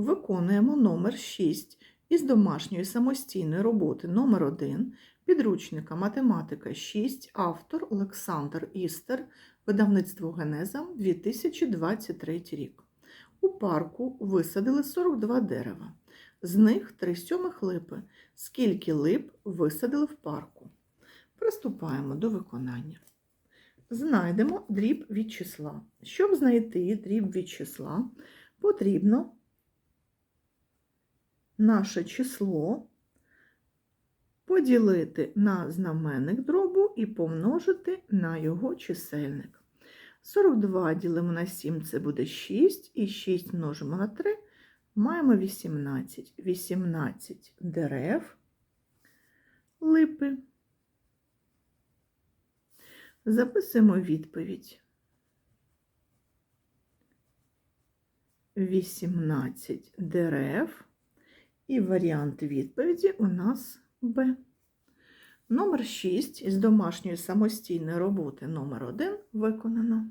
Виконуємо номер 6 із домашньої самостійної роботи номер 1 підручника математика 6, автор Олександр Істер, видавництво Генеза 2023 рік. У парку висадили 42 дерева. З них 3 сьомих липи. Скільки лип висадили в парку? Приступаємо до виконання. Знайдемо дріб від числа. Щоб знайти дріб від числа, потрібно наше число поділити на знаменник дробу і помножити на його чисельник. 42 ділимо на 7, це буде 6, і 6 множимо на 3, маємо 18. 18 дерев, липи. Записуємо відповідь. 18 дерев. І варіант відповіді у нас Б. Номер 6 із домашньої самостійної роботи номер 1 виконано.